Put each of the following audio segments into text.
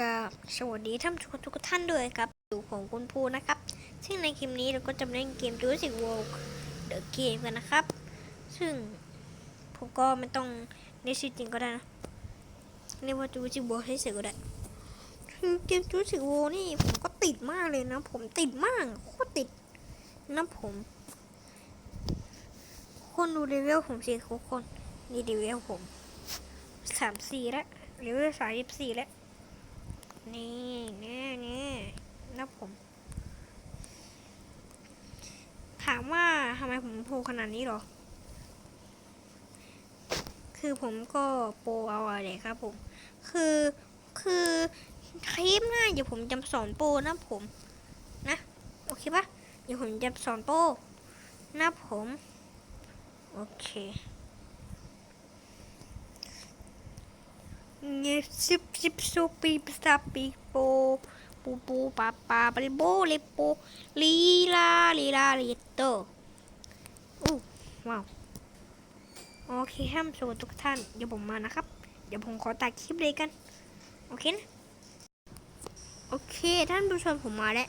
กับสวัสดีท่านผู้ชมทุกท่านด้วยครับอยู่ของคุณภูนะครับ ซึ่งในคลิปนี้เราก็จะมาเล่นเกม Jurassic World The Game กันนะครับ ซึ่งผมก็ไม่ต้องเรียกชื่อจริงก็ได้นะเรียกว่า Jurassic World ให้เสร็จก็ได้คือเกม Jurassic World นี่ผมก็ติดมากเลยนะ ผมติดมากโคตรติดนะผมคนดูเลเวลผมสิทุกคนนี่เลเวลผมสามสี่แล้วเลเวลสามสิบสี่แล้ว นี่แน่แน่นะผม ถามว่าทำไมผมโปรขนาดนี้หรอ คือผมก็โปรเอาอะไรครับผม คือคือคลิปหน้าเดี๋ยวผมจะสอนโปรนะผม นะ โอเคปะเดี๋ยวผมจะสอนโปรนะผม โอเค เงี้ยซิบซิบซูปีปสตาปีโปปูปูปาปาปริโบเลโปลีลาลีลาลีโตอู้ว้าวโอเคห้ามสวัสดีทุกท่านเดี๋ยวผมมานะครับ เดี๋ยวผมขอตัดคลิปเลยกัน โอเคนะ โอเคท่านผู้ชมผมมาแล้ว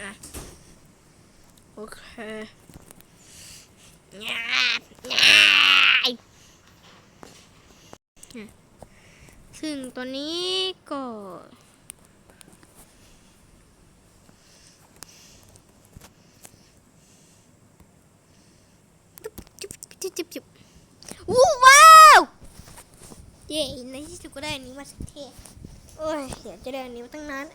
อะโอเคงาบงาบ ซึ่งตอนนี้ก็จุ๊บจุ๊บจุ๊บจุ๊บวู้ว้าวเย้ในที่สุดก็ได้อันนี้มาสักทีโอ้ยอยากจะได้อันนี้มาตั้งนาน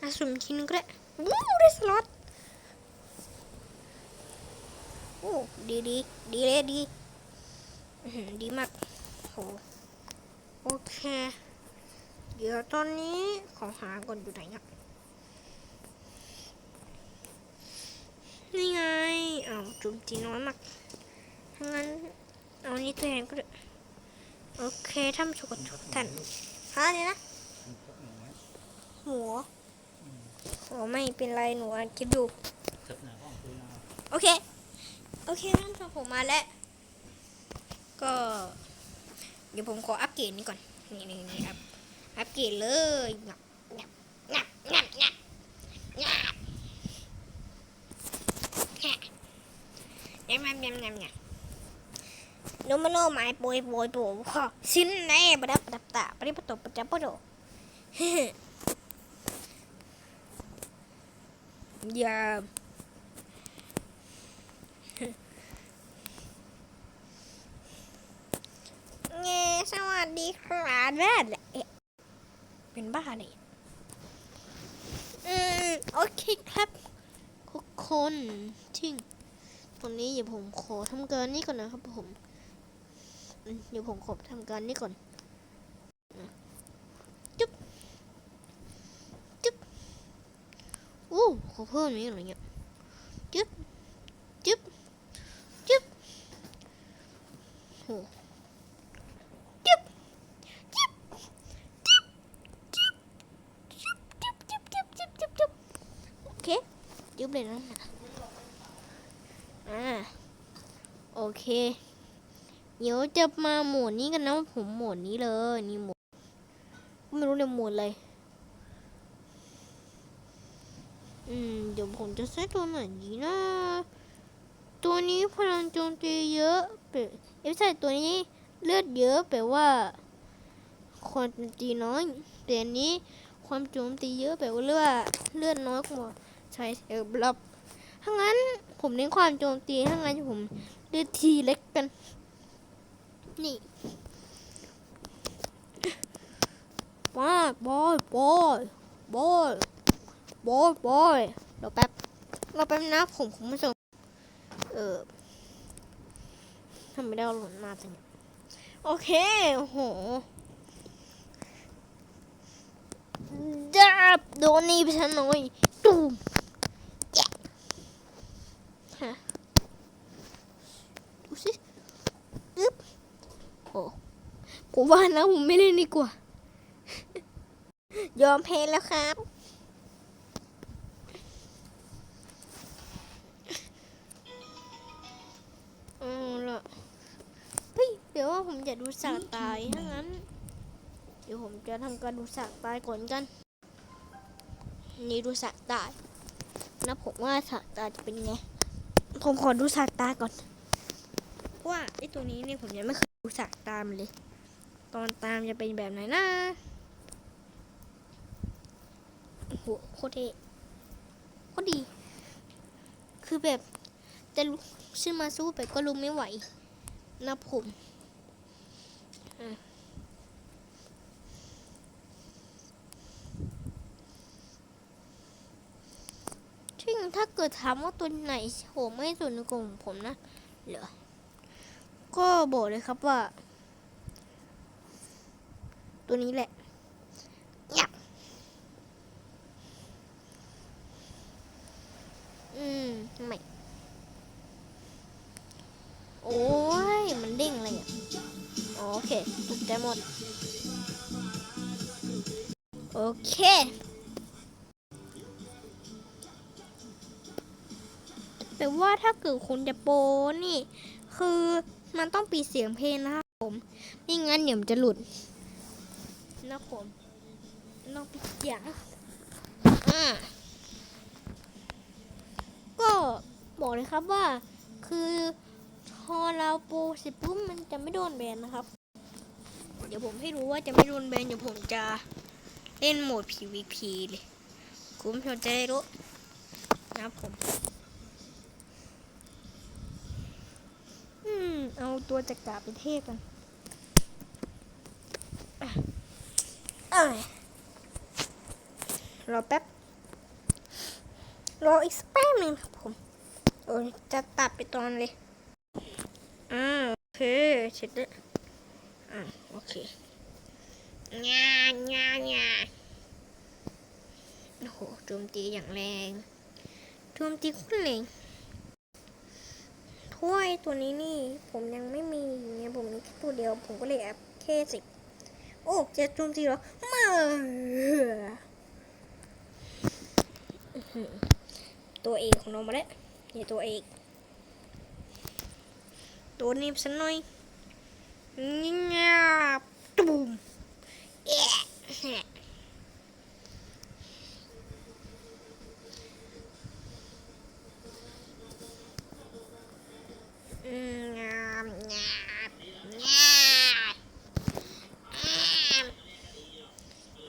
อาสุ่มทีนึงก็ได้วู้ได้สล็อตโอ้ดีดีดีเลยดีอื้อหือดีมากโหโอเค เดี๋ยวตอนนี้ขอหาก่อนอยู่ไหนครับนี่ไงอ้าวจุ่มจีน้อยมากถ้างั้นเอานี้แทนก็ได้โอเคท่านผู้ชมทุกท่านฮะเนี่ยนะหัวหัวไม่เป็นไรหนูอ่านคลิปดูโอเค โอเคน้องชมผมมาแล้ว ก็ เดี๋ยวผมขออัปเกรดนี้ก่อน นี่นี่นี่อับ อัปเกรดเลยงับงับงับงับงับงับงับงับงับงับงัมโนมาโนหมายโปยโปยโปยขอชิ้นแน่ประดับประดับตาประดิประตบประจับประโดอย่า giờ nghe สวัสดีครับแม่เป็นบ้าเลยอืมโอเคครับทุกคนชิงตอนนี้เดี๋ยวผมขอทำการนี่ก่อนนะครับผมอืมเดี๋ยวผมขอทำการนี่ก่อนจุ๊บจุ๊บอู้ขอเพิ่มนี้อะไรเงี้ยจุ๊บจุ๊บจุ๊บโห จุ๊บเลยนะอ่าโอเค เดี๋ยวจะมาโหมดนี้กันนะผมโหมดนี้เลยนี่โหมดไม่รู้เลยโหมดอะไรอืมเดี๋ยวผมจะใช้ตัวไหนดีนะ ตัวนี้พลังโจมตีเยอะเปเอ้ยไม่ใช่ตัวนี้เลือดเยอะแปลว่า ความโจมตีน้อยแต่นี้ความโจมตีเยอะแปลว่าเลือดเลือดน้อยกว่า ใช้เอลบลับถ้างั้นผมเน้นความโจมตีถ้างั้นผมเลือกทีเล็กกัน นี่บอยบอยบอยบอยบอยบอยรอแป๊บเรอแป๊บนะผมผมไม่ส่งเออทำไม่ได้หล่นมาจังโอเคโอ้โหดับโดนนี่ไปซะหน่อยตูม ฮะดูสิอึ๊บโอ้ผมว่าแล้วผมไม่เล่นดีกว่า ยอมแพ้แล้วครับเอาละเฮ้ยเดี๋ยวว่าผมจะดูสากตายถ้างั้น เดี๋ยวผมจะทำการดูสากตายก่อนกัน นี่ดูสากตายนะผมว่าสากตายจะเป็นไง ผมขอดูสากตาก่อน เพราะว่าไอ้ตัวนี้เนี่ยผมยังไม่เคยดูสากตามเลย ตอนตามจะเป็นแบบไหนนะโอ้โหโคตรเท่โคตรดี คือแบบจะลุกขึ้นมาสู้ไปก็ลุกไม่ไหวนะผมอะ ซึ่งถ้าเกิดถามว่าตัวไหนโหไม่สุดในกลุ่มผมนะเหรอก็บอกเลยครับว่า ตัวนี้แหละยับอืมไม่โอ้ย มันเด้งอะไรอะอ๋อโอเคตกใจหมด โอเค แต่ว่าถ้าเกิดคุณจะโปรนี่ คือมันต้องปิดเสียงเพลงนะครับผมไม่งั้นเดี๋ยวมันจะหลุดนะผมต้องปิดเสียงอ่าก็บอกเลยครับว่า คือพอเราโปรเสร็จปุ๊บมันจะไม่โดนแบนนะครับ เดี๋ยวผมให้รู้ว่าจะไม่โดนแบนเดี๋ยวผมจะเล่นโหมด PVP เลยคุณผู้ชมจะได้รู้นะครับผม อืม เอาตัวจักราไปเทพกันเรอแป๊บ รออีกสักแป๊บหนึงครับผม โอ้จะตัดไปตอนเลยอ่าโอเคเสร็จแล้วอ่าโอเคงางางาโอ้โหโจมตีอย่างแรงโจมตีโคุณแรง ถ้วยตัวนี้นี่ ผมยังไม่มีเนี่ยผมมีแค่ตัวเดียว ผมก็เลยแอบแค่สิบโอ้เจะโจมตีเหรอมาอื้อหือตัวเอกของเรามาแล้วนี่ตัวเอกตัวนี้สักหน่อยนี่งาตูมเอ๊ะอืมงามงามงาม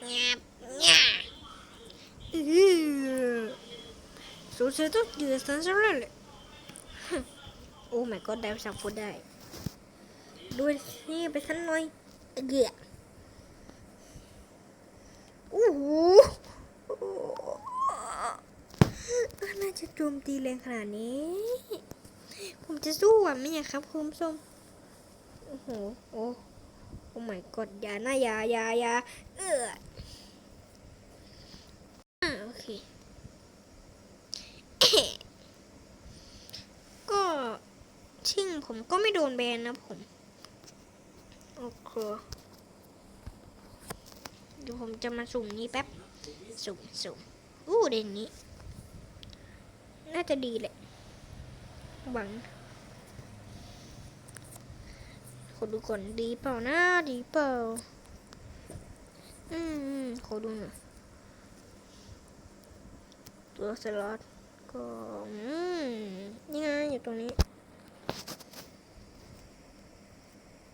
งามงามอือ สุดท้ายต้องยืนสันสันเลย โอ้ my god ได้ภาษาพูดได้ด้วยนี่ไปสักหน่อยเกี่ยโอ้โหน่าจะโจมตีแรงขนาดนี้ ผมจะสู้ไหวไมเนี่ยครับคุณผู้มโอ้โห โอ้ โอ้ my god ย่านะอย่ายายาเออาโอเค ก็ชิ่ง ผมก็ไม่โดนแบนนะผม โอเคเดี๋ยวผมจะมาสุ่มนี้แป๊บ สุ่มสุ่มอู้เด่นนี้ น่าจะดีแหละหวังขอดูก่อนดีเปล่านะดีเปล่า อืมอืมขอดูหน่อยตัวสล็อตก็อืมนี่ไงอยู่ตรงนี้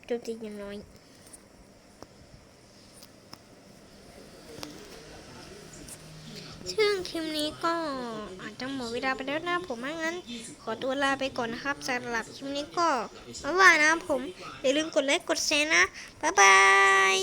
โจมตีอย่างน้อยซึ่งคลิปนี้ก็อาจจะหมดเวลาไปแล้วนะผมงั้น ขอตัวลาไปก่อนนะครับสำหรับคลิปนี้ก็บ๊ายบานะผมอย่าลืมกดไลค์กดแชร์นะ บ๊ายบาย